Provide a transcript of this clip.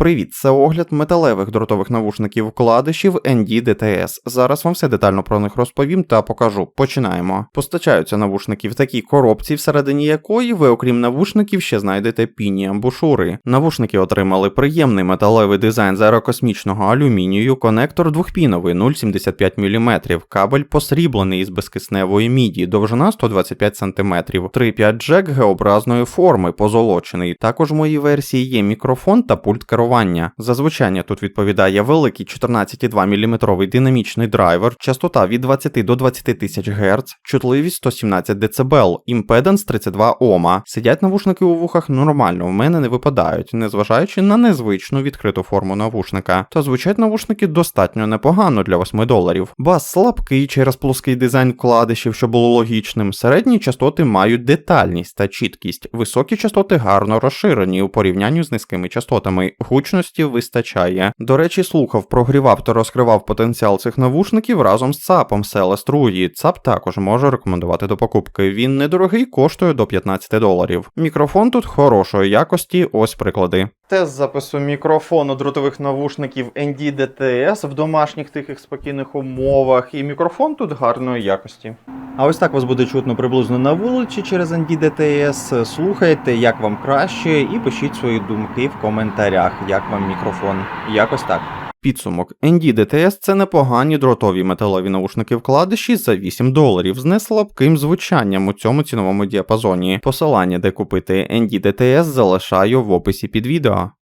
Привіт, це огляд металевих дротових навушників вкладишів ND DTS. Зараз вам все детально про них розповім та покажу. Починаємо. Постачаються навушники в такій коробці, всередині якої ви, окрім навушників, ще знайдете піні амбушури. Навушники отримали приємний металевий дизайн з аерокосмічного алюмінію, конектор двохпіновий 0,75 мм, кабель посріблений із безкисневої міді, довжина 125 см, 3,5 джек Г-образної форми, позолочений. Також в моїй версії є мікрофон та пульт керування. За звучання тут відповідає великий 14,2 мм динамічний драйвер, частота від 20 до 20 тисяч Гц, чутливість 117 дБ, імпеданс 32 Ома. Сидять навушники у вухах нормально, в мене не випадають, незважаючи на незвичну відкриту форму навушника. Та звучать навушники достатньо непогано для 8 доларів. Бас слабкий через плоский дизайн вкладишів, що було логічним. Середні частоти мають детальність та чіткість. Високі частоти гарно розширені у порівнянні з низькими частотами. Гучності вистачає. До речі, слухав, прогрівав та розкривав потенціал цих навушників разом з ЦАПом Celest Rudy. ЦАП також може рекомендувати до покупки. Він недорогий, коштує до 15 доларів. Мікрофон тут хорошої якості, ось приклади. Тест запису мікрофону дротових навушників ND DTS в домашніх тихих спокійних умовах, і мікрофон тут гарної якості. А ось так вас буде чутно приблизно на вулиці через ND DTS. Слухайте, як вам краще, і пишіть свої думки в коментарях, як вам мікрофон. Якось так. Підсумок ND DTS – це непогані дротові металеві наушники вкладиші за 8 доларів з неслабким звучанням у цьому ціновому діапазоні. Посилання, де купити ND DTS, залишаю в описі під відео.